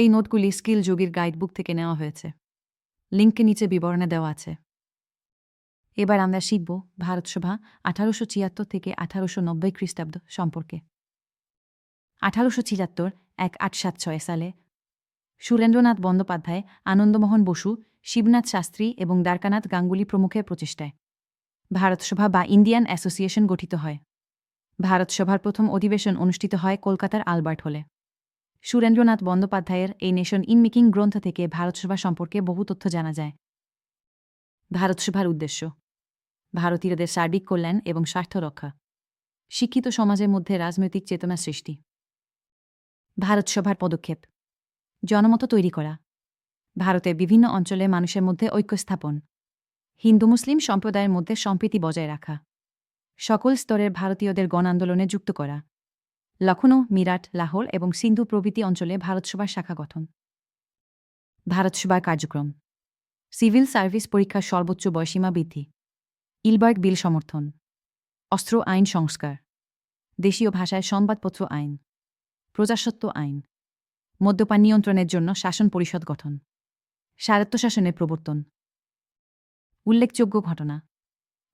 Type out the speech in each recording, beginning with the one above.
এই নোটগুলি স্কিল যোগীর গাইডবুক থেকে নেওয়া হয়েছে। লিঙ্ককে নিচে বিবরণে দেওয়া আছে। এবার আমরা শিখব ভারতসভা আঠারোশো ছিয়াত্তর থেকে আঠারোশো নব্বই খ্রিস্টাব্দ সম্পর্কে। আঠারোশো ছিয়াত্তর এক আট সাত ছয় সালে সুরেন্দ্রনাথ বন্দ্যোপাধ্যায়, আনন্দমোহন বসু, শিবনাথ শাস্ত্রী এবং দ্বারকানাথ গাঙ্গুলি প্রমুখের প্রচেষ্টায় ভারতসভা বা ইন্ডিয়ান অ্যাসোসিয়েশন গঠিত হয়। ভারতসভার প্রথম অধিবেশন অনুষ্ঠিত হয় কলকাতার আলবার্ট হলে। সুরেন্দ্রনাথ বন্দ্যোপাধ্যায়ের এই নেশন ইন মেকিং গ্রন্থ থেকে ভারতসভা সম্পর্কে বহু তথ্য জানা যায়। ভারতসভার উদ্দেশ্য, ভারতীয়দের সার্বিক কল্যাণ এবং স্বার্থ রক্ষা, শিক্ষিত সমাজের মধ্যে রাজনৈতিক চেতনা সৃষ্টি। ভারতসভার পদক্ষেপ, জনমত তৈরি করা, ভারতের বিভিন্ন অঞ্চলে মানুষের মধ্যে ঐক্য স্থাপন, হিন্দু মুসলিম সম্প্রদায়ের মধ্যে সম্প্রীতি বজায় রাখা, সকল স্তরের ভারতীয়দের গণ আন্দোলনে যুক্ত করা লখনৌ মিরাট, লাহোর এবং সিন্ধু প্রভৃতি অঞ্চলে ভারতসভার শাখা গঠন। ভারতসভার কার্যক্রম। সিভিল সার্ভিস পরীক্ষার সর্বোচ্চ বয়সীমা বৃদ্ধি। ইলবার্গ বিল সমর্থন। অস্ত্র আইন সংস্কার। দেশীয় ভাষায় সংবাদপত্র আইন। প্রজাসত্ব আইন। মদ্যপান নিয়ন্ত্রণের জন্য শাসন পরিষদ গঠন। স্বায়ত্তশাসনের প্রবর্তন। উল্লেখযোগ্য ঘটনা।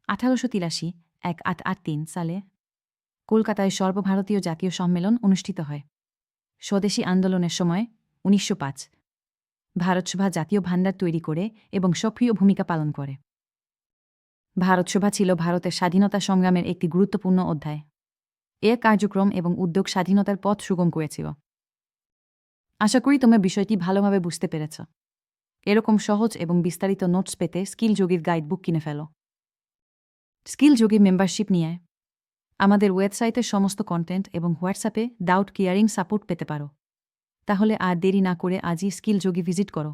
আঠারোশো তিরাশি এক আট আট তিন সালে কলকাতায় সর্বভারতীয় জাতীয় সম্মেলন অনুষ্ঠিত হয়। স্বদেশী আন্দোলনের সময়, উনিশশো পাঁচ। ভারতসভা জাতীয় ভাণ্ডার তৈরি করে এবং সক্রিয় ভূমিকা পালন করে। ভারতসভা ছিল ভারতের স্বাধীনতা সংগ্রামের একটি গুরুত্বপূর্ণ অধ্যায়। এর কার্যক্রম এবং উদ্যোগ স্বাধীনতার পথ সুগম করেছিল। আশা করি তোমরা বিষয়টি ভালোভাবে বুঝতে পেরেছ। এরকম সহজ এবং বিস্তারিত নোটস পেতে স্কিল যোগীর গাইডবুক কিনে ফেলো। স্কিল যোগী মেম্বারশিপ নিয়ে আমাদের ওয়েবসাইটের সমস্ত কন্টেন্ট এবং হোয়াটসঅ্যাপে ডাউট কেয়ারিং সাপোর্ট পেতে পারো। তাহলে আর দেরি না করে আজই স্কিল যোগী ভিজিট করো।